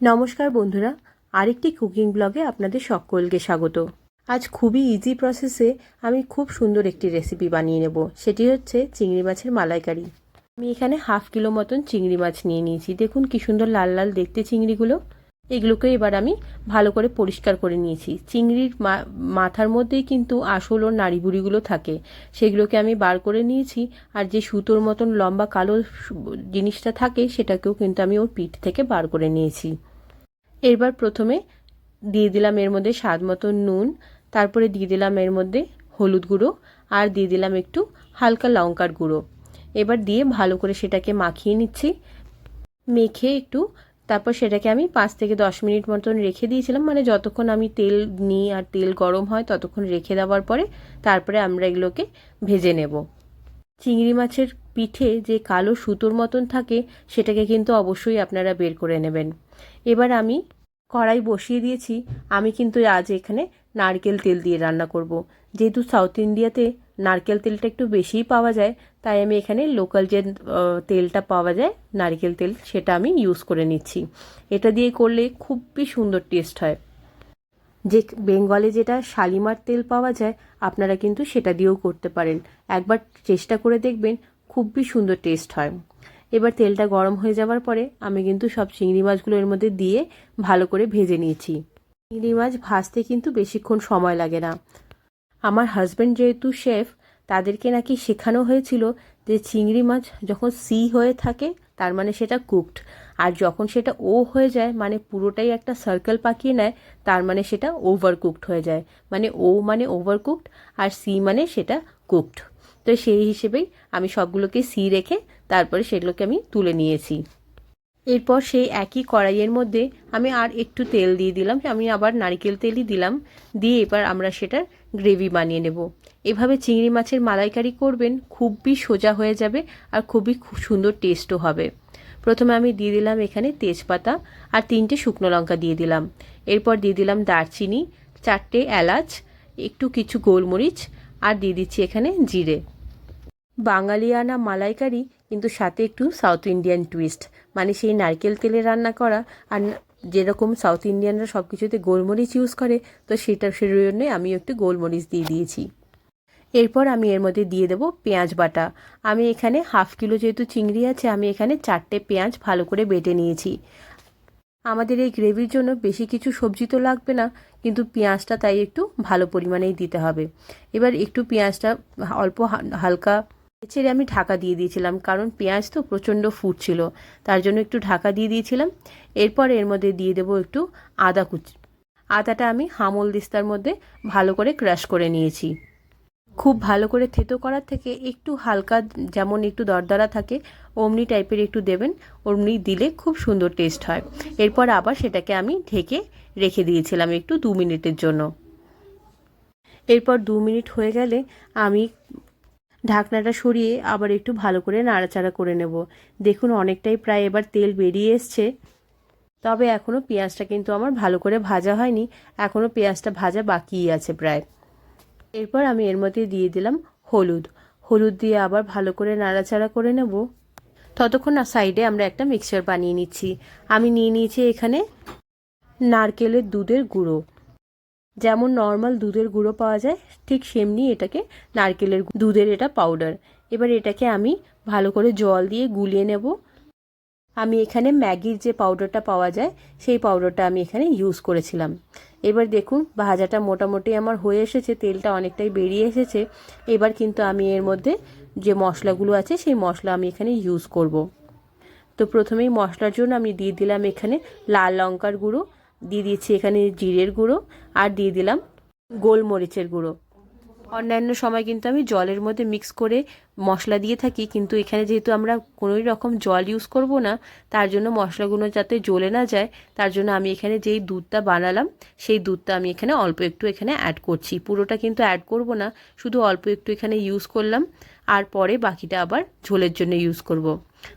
নমস্কার বন্ধুরা, আরেকটি কুকিং ব্লগে আপনাদের সকলকে স্বাগত। আজ খুবই ইজি প্রসেসে আমি খুব সুন্দর একটি রেসিপি বানিয়ে নেব, সেটি হচ্ছে চিংড়ি মাছের মালাইকারি। আমি এখানে হাফ কিলো মতন চিংড়ি মাছ নিয়ে নিয়েছি। দেখুন কি সুন্দর লাল লাল দেখতে চিংড়িগুলো। এগুলোকে এবার আমি ভালো করে পরিষ্কার করে নিয়েছি। চিংড়ির মাথার মধ্যেই কিন্তু আসল ওর নাড়িবুড়িগুলো থাকে। সেগুলোকে আমি বার করে নিয়েছি, আর যে সুতোর মতন লম্বা কালো জিনিসটা থাকে, সেটাকেও কিন্তু আমি ওর পিঠ থেকে বার করে নিয়েছি। এরবার প্রথমে দিয়ে দিলাম এর মধ্যে স্বাদ মতন নুন, তারপরে দিয়ে দিলাম এর মধ্যে হলুদ গুঁড়ো আর দিয়ে দিলাম একটু হালকা লঙ্কার গুঁড়ো। এবার দিয়ে ভালো করে সেটাকে মাখিয়ে নিচ্ছি। মেখে একটু, তারপর সেটাকে আমি পাঁচ থেকে দশ মিনিট মতন রেখে দিয়েছিলাম। মানে যতক্ষণ আমি তেল নিই আর তেল গরম হয় ততক্ষণ রেখে দেওয়ার পরে তারপরে আমরা এগুলোকে ভেজে নেব। চিংড়ি মাছের পিঠে যে কালো সুতোর মতন থাকে, সেটাকে কিন্তু অবশ্যই আপনারা বের করে নেবেন। এবার আমি কড়াই বসিয়ে দিয়েছি। আমি কিন্তু আজ এখানে নারকেল তেল দিয়ে রান্না করব। যেহেতু সাউথ ইন্ডিয়াতে নারকেল তেলটা একটু বেশিই পাওয়া যায়, তাই আমি এখানে লোকাল যে তেলটা পাওয়া যায়, নারকেল তেল, সেটা আমি ইউজ করে নিচ্ছি। এটা দিয়ে করলে খুবই সুন্দর টেস্ট হয়। যে বেঙ্গলে যেটা শালিমার তেল পাওয়া যায়, আপনারা কিন্তু সেটা দিয়েও করতে পারেন। একবার চেষ্টা করে দেখবেন, খুবই সুন্দর টেস্ট হয়। এবার তেলটা গরম হয়ে যাওয়ার পরে আমি কিন্তু সব চিংড়ি মাছগুলো এর মধ্যে দিয়ে ভালো করে ভেজে নিয়েছি। চিংড়ি মাছ ভাজতে কিন্তু বেশিক্ষণ সময় লাগে না। আমার হাজব্যান্ড যেহেতু শেফ তাদেরকে নাকি শেখানো হয়েছিল যে চিংড়ি মাছ যখন সি হয়ে থাকে তার মানে সেটা কুকড আর যখন সেটা ও হয়ে যায় মানে পুরোটাই একটা সার্কেল পাকিয়ে নেয়, তার মানে সেটা ওভার কুকড হয়ে যায়। মানে ও মানে ওভার কুকড আর সি মানে সেটা কুকড তো সেই হিসেবেই আমি সবগুলোকে সি রেখে তারপরে সেগুলোকে আমি তুলে নিয়েছি। এরপর সেই একই কড়াইয়ের মধ্যে আমি আর একটু তেল দিয়ে দিলাম, আমি আবার নারিকেল তেলই দিলাম, দিয়ে এবার আমরা সেটার গ্রেভি বানিয়ে নেব। এভাবে চিংড়ি মাছের মালাইকারি করবেন, খুবই সোজা হয়ে যাবে আর খুবই খুব সুন্দর টেস্টও হবে। প্রথমে আমি দিয়ে দিলাম এখানে তেজপাতা আর তিনটে শুকনো লঙ্কা দিয়ে দিলাম। এরপর দিয়ে দিলাম দারচিনি, চারটে এলাচ, একটু কিছু গোলমরিচ আর দিয়ে দিচ্ছি এখানে জিরে। বাঙালিয়ানা মালাইকারি কিন্তু সাথে একটু সাউথ ইন্ডিয়ান টুইস্ট। মানে সেই নারকেল তেলে রান্না করা আর যেরকম সাউথ ইন্ডিয়ানরা সব কিছুতে গোলমরিচ ইউজ করে, তো সেটা সেই জন্যে আমি একটু গোলমরিচ দিয়ে দিয়েছি। এরপর আমি এর মধ্যে দিয়ে দেবো পেঁয়াজ বাটা। আমি এখানে হাফ কিলো যেহেতু চিংড়ি আছে, আমি এখানে চারটে পেঁয়াজ ভালো করে বেটে নিয়েছি। আমাদের এই গ্রেভির জন্য বেশি কিছু সবজি তো লাগবে না, কিন্তু পেঁয়াজটা তাই একটু ভালো পরিমাণেই দিতে হবে। এবার একটু পেঁয়াজটা অল্প হালকা ছেড়ে আমি ঢাকা দিয়ে দিয়েছিলাম, কারণ পেঁয়াজ তো প্রচণ্ড ফুটছিল, তার জন্য একটু ঢাকা দিয়ে দিয়েছিলাম। এরপর এর মধ্যে দিয়ে দেবো একটু আদা কুচি। আদাটা আমি হামল দিস্তার মধ্যে ভালো করে ক্রাশ করে নিয়েছি। খুব ভালো করে থেতো করার থেকে একটু হালকা যেমন একটু দরদরা থাকে, অমনি টাইপের একটু দেবেন, অমনি দিলে খুব সুন্দর টেস্ট হয়। এরপর আবার সেটাকে আমি ঢেকে রেখে দিয়েছিলাম একটু দু মিনিটের জন্য। এরপর দু মিনিট হয়ে গেলে আমি ঢাকনাটা সরিয়ে আবার একটু ভালো করে নাড়াচাড়া করে নেব। দেখুন অনেকটাই প্রায় এবার তেল বেরিয়ে এসছে। তবে এখনও পেঁয়াজটা কিন্তু আমার ভালো করে ভাজা হয়নি। এখনও পেঁয়াজটা ভাজা বাকিই আছে প্রায়। এরপর আমি এর মধ্যে দিয়ে দিলাম হলুদ। হলুদ দিয়ে আবার ভালো করে নাড়াচাড়া করে নেব। ততক্ষণ না সাইডে আমরা একটা মিক্সচার বানিয়ে নিচ্ছি। আমি নিয়ে নিয়েছি এখানে নারকেলের দুধের গুঁড়ো। যেমন নর্মাল দুধের গুঁড়ো পাওয়া যায়, ঠিক সেমনি এটাকে নারকেলের দুধের এটা পাউডার এবার এটাকে আমি ভালো করে জল দিয়ে গুলিয়ে নেব। আমি এখানে ম্যাগির যে পাউডারটা পাওয়া যায়, সেই পাউডারটা আমি এখানে ইউজ করেছিলাম। এবার দেখুন, ভাজাটা মোটামুটি আমার হয়ে এসেছে, তেলটা অনেকটাই বেরিয়ে এসেছে। এবার কিন্তু আমি এর মধ্যে যে মশলাগুলো আছে, সেই মশলা আমি এখানে ইউজ করব। তো প্রথমেই মশলার জন্য আমি দিয়ে দিলাম এখানে লাল লঙ্কার গুঁড়ো দিয়ে দিয়েছি এখানে জিরের গুঁড়ো আর দিয়ে দিলাম গোলমরিচের গুঁড়ো অন্যান্য সময় কিন্তু আমি জলের মধ্যে মিক্স করে মশলা দিয়ে থাকি, কিন্তু এখানে যেহেতু আমরা কোনোই রকম জল ইউজ করব না, তার জন্য মশলাগুলো যাতে জ্বলে না যায়, তার জন্য আমি এখানে যেই দুধটা বানালাম, সেই দুধটা আমি এখানে অল্প একটু এখানে অ্যাড করছি পুরোটা কিন্তু অ্যাড করব না, শুধু অল্প একটু এখানে ইউজ করলাম, আর পরে বাকিটা আবার ঝোলের জন্য ইউজ করব।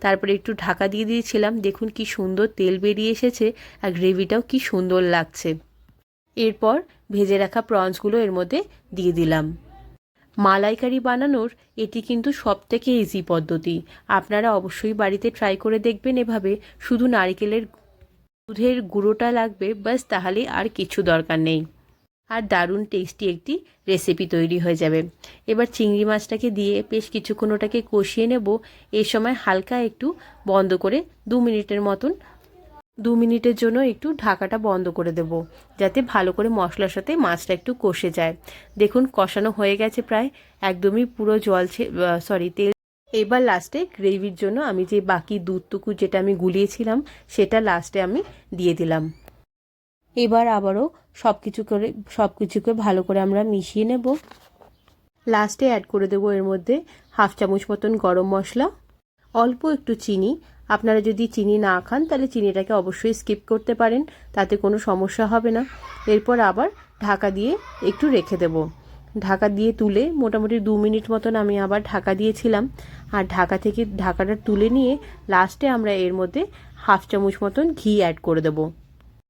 তারপরে একটু ঢাকা দিয়ে দিয়েছিলাম। দেখুন কি সুন্দর তেল বেরিয়ে এসেছে আর গ্রেভিটাও কি সুন্দর লাগছে। এরপর ভেজে রাখা প্রনসগুলো এর মধ্যে দিয়ে দিলাম। মালাইকারি বানানোর এটি কিন্তু সব থেকে ইজি পদ্ধতি। আপনারা অবশ্যই বাড়িতে ট্রাই করে দেখবেন এভাবে। শুধু নারিকেলের দুধের গুঁড়োটা লাগবে বাস তাহলে আর কিছু দরকার নেই। আর দারুণ টেস্টি একটি রেসিপি তৈরি হয়ে যাবে। এবার চিংড়ি মাছটাকে দিয়ে বেশ কিছুক্ষণ ওটাকে কষিয়ে নেব। এই সময় হালকা একটু বন্ধ করে দু মিনিটের মতন, দু মিনিটের জন্য একটু ঢাকাটা বন্ধ করে দেব, যাতে ভালো করে মশলার সাথে মাছটা একটু কষে যায়। দেখুন, কষানো হয়ে গেছে প্রায়, একদমই পুরো জল সরি তেল। এবার লাস্টে গ্রেভির জন্য আমি যে বাকি দুধটুকু যেটা আমি গুলিয়েছিলাম, সেটা লাস্টে আমি দিয়ে দিলাম। এবার আবারও সব কিছু করে সব কিছুকে ভালো করে আমরা মিশিয়ে নেব। লাস্টে অ্যাড করে দেবো এর মধ্যে হাফ চামচ মতন গরম মশলা, অল্প একটু চিনি। আপনারা যদি চিনি না খান, তাহলে চিনিটাকে অবশ্যই স্কিপ করতে পারেন, তাতে কোনো সমস্যা হবে না। এরপর আবার ঢাকা দিয়ে একটু রেখে দেব। ঢাকা দিয়ে তুলে মোটামুটি দু মিনিট মতন আমি আবার ঢাকা দিয়েছিলাম। আর ঢাকা থেকে ঢাকাটা তুলে নিয়ে লাস্টে আমরা এর মধ্যে হাফ চামচ মতন ঘি অ্যাড করে দেবো।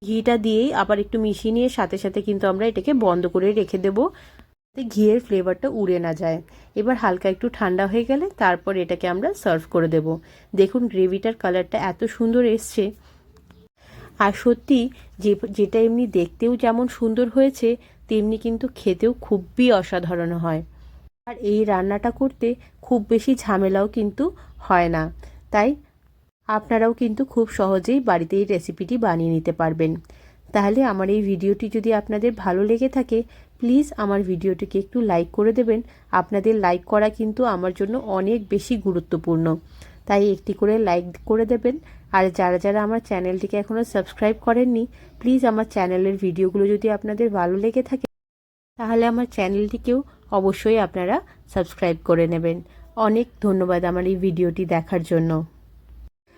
ঘিটা দিয়েই আবার একটু মিশিয়ে নিয়ে সাথে সাথে কিন্তু আমরা এটাকে বন্ধ করে রেখে দেবো, যাতে ঘিয়ের ফ্লেভারটা উড়ে না যায়। এবার হালকা একটু ঠান্ডা হয়ে গেলে তারপর এটাকে আমরা সার্ভ করে দেব। দেখুন গ্রেভিটার কালারটা এত সুন্দর এসছে। আর সত্যি যে, যেটা এমনি দেখতেও যেমন সুন্দর হয়েছে, তেমনি কিন্তু খেতেও খুবই অসাধারণ হয়। আর এই রান্নাটা করতে খুব বেশি ঝামেলাও কিন্তু হয় না। তাই আপনারাও কিন্তু খুব সহজেই বাড়িতে এই রেসিপিটি বানিয়ে নিতে পারবেন। তাহলে আমার এই ভিডিওটি যদি আপনাদের ভালো লেগে থাকে প্লিজ আমার ভিডিওটিকে একটু লাইক করে দেবেন। আপনাদের লাইক করা কিন্তু আমার জন্য অনেক বেশি গুরুত্বপূর্ণ। তাই একটি করে লাইক করে দেবেন। আর যারা যারা আমার চ্যানেলটিকে এখনও সাবস্ক্রাইব করেননি প্লিজ আমার চ্যানেলের ভিডিওগুলো যদি আপনাদের ভালো লেগে থাকে, তাহলে আমার চ্যানেলটিকেও অবশ্যই আপনারা সাবস্ক্রাইব করে নেবেন। অনেক ধন্যবাদ আমার এই ভিডিওটি দেখার জন্য।